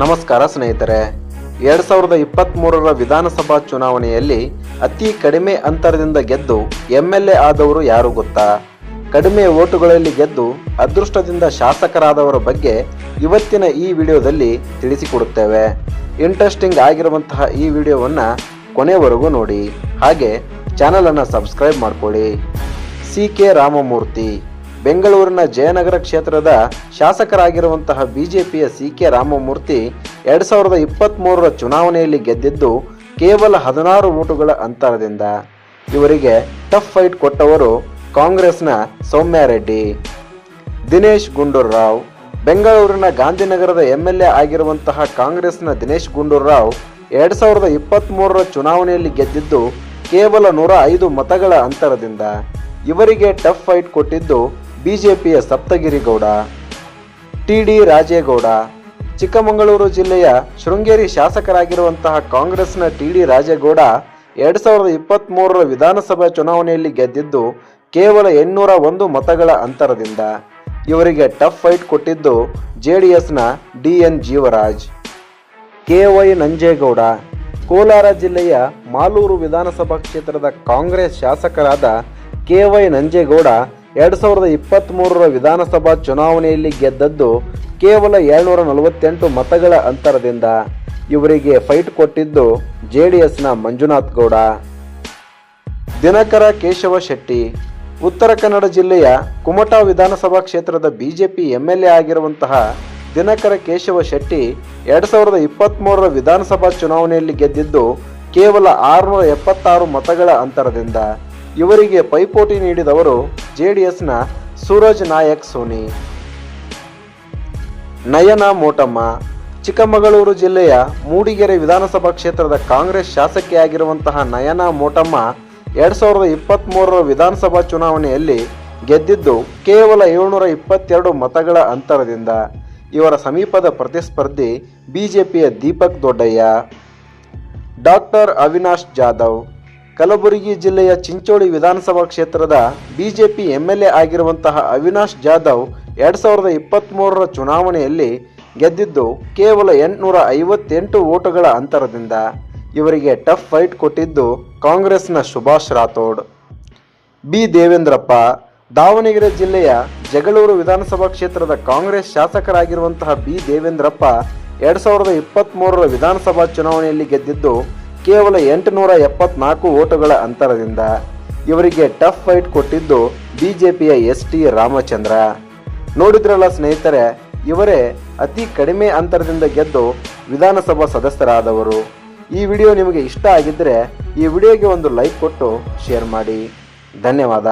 ನಮಸ್ಕಾರ ಸ್ನೇಹಿತರೆ. ಎರಡ್ ಸಾವಿರದ ಇಪ್ಪತ್ತ್ ಮೂರರ ವಿಧಾನಸಭಾ ಚುನಾವಣೆಯಲ್ಲಿ ಅತಿ ಕಡಿಮೆ ಅಂತರದಿಂದ ಗೆದ್ದು ಎಂ ಎಲ್ ಎ ಆದವರು ಯಾರು ಗೊತ್ತಾ? ಕಡಿಮೆ ಓಟುಗಳಲ್ಲಿ ಗೆದ್ದು ಅದೃಷ್ಟದಿಂದ ಶಾಸಕರಾದವರ ಬಗ್ಗೆ ಇವತ್ತಿನ ಈ ವಿಡಿಯೋದಲ್ಲಿ ತಿಳಿಸಿಕೊಡುತ್ತೇವೆ. ಇಂಟ್ರೆಸ್ಟಿಂಗ್ ಆಗಿರುವಂತಹ ಈ ವಿಡಿಯೋವನ್ನು ಕೊನೆವರೆಗೂ ನೋಡಿ. ಹಾಗೆ ಚಾನಲನ್ನು ಸಬ್ಸ್ಕ್ರೈಬ್ ಮಾಡಿಕೊಳ್ಳಿ. C K Ramamurthy. ಬೆಂಗಳೂರಿನ ಜಯನಗರ ಕ್ಷೇತ್ರದ ಶಾಸಕರಾಗಿರುವಂತಹ ಬಿಜೆಪಿಯ ಸಿ ಕೆ ರಾಮಮೂರ್ತಿ ಎರಡ್ ಸಾವಿರದ ಇಪ್ಪತ್ತ್ಮೂರರ ಚುನಾವಣೆಯಲ್ಲಿ ಗೆದ್ದಿದ್ದು ಕೇವಲ ಹದಿನಾರು ಓಟುಗಳ ಅಂತರದಿಂದ. ಇವರಿಗೆ ಟಫ್ ಫೈಟ್ ಕೊಟ್ಟವರು ಕಾಂಗ್ರೆಸ್ನ ಸೌಮ್ಯ ರೆಡ್ಡಿ. ದಿನೇಶ್ ಗುಂಡೂರಾವ್. ಬೆಂಗಳೂರಿನ ಗಾಂಧಿನಗರದ ಎಂ ಎಲ್ ಎ ಆಗಿರುವಂತಹ ಕಾಂಗ್ರೆಸ್ನ ದಿನೇಶ್ ಗುಂಡೂರಾವ್ ಎರಡ್ ಸಾವಿರದ ಇಪ್ಪತ್ತ್ಮೂರರ ಚುನಾವಣೆಯಲ್ಲಿ ಗೆದ್ದಿದ್ದು ಕೇವಲ ನೂರ ಐದು ಮತಗಳ ಅಂತರದಿಂದ. ಇವರಿಗೆ ಟಫ್ ಫೈಟ್ ಕೊಟ್ಟಿದ್ದು ಬಿಜೆಪಿಯ ಸಪ್ತಗಿರಿಗೌಡ ಟಿ ಡಿ ರಾಜೇಗೌಡ, ಚಿಕ್ಕಮಗಳೂರು ಜಿಲ್ಲೆಯ ಶೃಂಗೇರಿ ಶಾಸಕರಾಗಿರುವಂತಹ ಕಾಂಗ್ರೆಸ್ನ ಟಿ ಡಿ ರಾಜೇಗೌಡ ಎರಡ್ ಸಾವಿರದ ಇಪ್ಪತ್ತ್ಮೂರರ ವಿಧಾನಸಭಾ ಚುನಾವಣೆಯಲ್ಲಿ ಗೆದ್ದಿದ್ದು ಕೇವಲ ಎಂಟುನೂರ ಒಂದು ಮತಗಳ ಅಂತರದಿಂದ. ಇವರಿಗೆ ಟಫ್ ಫೈಟ್ ಕೊಟ್ಟಿದ್ದು ಜೆ ಡಿ ಎಸ್ನ D N Jeevaraj. K Y Nanjegowda, Kolar ಜಿಲ್ಲೆಯ ಮಾಲೂರು ವಿಧಾನಸಭಾ ಕ್ಷೇತ್ರದ ಕಾಂಗ್ರೆಸ್ ಶಾಸಕರಾದ ಕೆ ವೈ ನಂಜೇಗೌಡ ಎರಡು ಸಾವಿರದ ಇಪ್ಪತ್ತ್ ಮೂರರ ವಿಧಾನಸಭಾ ಚುನಾವಣೆಯಲ್ಲಿ ಗೆದ್ದದ್ದು ಕೇವಲ ಏಳ್ನೂರ ನಲವತ್ತೆಂಟು ಮತಗಳ ಅಂತರದಿಂದ. ಇವರಿಗೆ ಫೈಟ್ ಕೊಟ್ಟಿದ್ದು ಜೆ ಡಿ ಎಸ್ನ ಮಂಜುನಾಥ್ ಗೌಡ. ದಿನಕರ ಕೇಶವ ಶೆಟ್ಟಿ. ಉತ್ತರ ಕನ್ನಡ ಜಿಲ್ಲೆಯ ಕುಮಟಾ ವಿಧಾನಸಭಾ ಕ್ಷೇತ್ರದ ಬಿಜೆಪಿ ಎಂಎಲ್ಎ ಆಗಿರುವಂತಹ ದಿನಕರ ಕೇಶವ ಶೆಟ್ಟಿ ಎರಡು ಸಾವಿರದ ಇಪ್ಪತ್ತ್ ಮೂರರ ವಿಧಾನಸಭಾ ಚುನಾವಣೆಯಲ್ಲಿ ಗೆದ್ದಿದ್ದು ಕೇವಲ ಆರುನೂರ ಎಪ್ಪತ್ತಾರು ಮತಗಳ ಅಂತರದಿಂದ. ಇವರಿಗೆ ಪೈಪೋಟಿ ನೀಡಿದವರು ಜೆಡಿಎಸ್ನ ಸೂರಜ್ ನಾಯಕ್ ಸೋನಿ. ನಯನ ಮೋಟಮ್ಮ, ಚಿಕ್ಕಮಗಳೂರು ಜಿಲ್ಲೆಯ ಮೂಡಿಗೆರೆ ವಿಧಾನಸಭಾ ಕ್ಷೇತ್ರದ ಕಾಂಗ್ರೆಸ್ ಶಾಸಕಿಯಾಗಿರುವಂತಹ ನಯನ ಮೋಟಮ್ಮ ಎರಡ್ ಸಾವಿರದ ಇಪ್ಪತ್ತ್ಮೂರರ ವಿಧಾನಸಭಾ ಚುನಾವಣೆಯಲ್ಲಿ ಗೆದ್ದಿದ್ದು ಕೇವಲ ಏಳ್ನೂರ ಇಪ್ಪತ್ತೆರಡು ಮತಗಳ ಅಂತರದಿಂದ. ಇವರ ಸಮೀಪದ ಪ್ರತಿಸ್ಪರ್ಧಿ ಬಿಜೆಪಿಯ ದೀಪಕ್ ದೊಡ್ಡಯ್ಯ. ಡಾಕ್ಟರ್ ಅವಿನಾಶ್ ಜಾಧವ್ ಕಲಬುರಗಿ ಜಿಲ್ಲೆಯ ಚಿಂಚೋಳಿ ವಿಧಾನಸಭಾ ಕ್ಷೇತ್ರದ ಬಿಜೆಪಿ ಎಂಎಲ್ಎ ಆಗಿರುವಂತಹ ಅವಿನಾಶ್ ಜಾಧವ್ ಎರಡ್ ಸಾವಿರದ ಇಪ್ಪತ್ತ್ಮೂರರ ಚುನಾವಣೆಯಲ್ಲಿ ಗೆದ್ದಿದ್ದು ಕೇವಲ ಎಂಟುನೂರ ಐವತ್ತೆಂಟು ಓಟುಗಳ ಅಂತರದಿಂದ. ಇವರಿಗೆ ಟಫ್ ಫೈಟ್ ಕೊಟ್ಟಿದ್ದು ಕಾಂಗ್ರೆಸ್ನ ಸುಭಾಷ್ ರಾಥೋಡ್. ಬಿ. ದೇವೇಂದ್ರಪ್ಪ, ದಾವಣಗೆರೆ ಜಿಲ್ಲೆಯ ಜಗಳೂರು ವಿಧಾನಸಭಾ ಕ್ಷೇತ್ರದ ಕಾಂಗ್ರೆಸ್ ಶಾಸಕರಾಗಿರುವಂತಹ ಬಿ. ದೇವೇಂದ್ರಪ್ಪ ಎರಡ್ ಸಾವಿರದ ಇಪ್ಪತ್ತ್ಮೂರರ ವಿಧಾನಸಭಾ ಚುನಾವಣೆಯಲ್ಲಿ ಗೆದ್ದಿದ್ದು ಕೇವಲ ಎಂಟುನೂರ ಎಪ್ಪತ್ನಾಲ್ಕು ಓಟುಗಳ ಅಂತರದಿಂದ ಇವರಿಗೆ ಟಫ್ ಫೈಟ್ ಕೊಟ್ಟಿದ್ದು ಬಿಜೆಪಿಯ ಎಸ್ ಟಿ ರಾಮಚಂದ್ರ. ನೋಡಿದ್ರಲ್ಲ ಸ್ನೇಹಿತರೆ, ಇವರೇ ಅತಿ ಕಡಿಮೆ ಅಂತರದಿಂದ ಗೆದ್ದು ವಿಧಾನಸಭಾ ಸದಸ್ಯರಾದವರು. ಈ ವಿಡಿಯೋ ನಿಮಗೆ ಇಷ್ಟ ಆಗಿದ್ದರೆ ಈ ವಿಡಿಯೋಗೆ ಒಂದು ಲೈಕ್ ಕೊಟ್ಟು ಶೇರ್ ಮಾಡಿ. ಧನ್ಯವಾದ.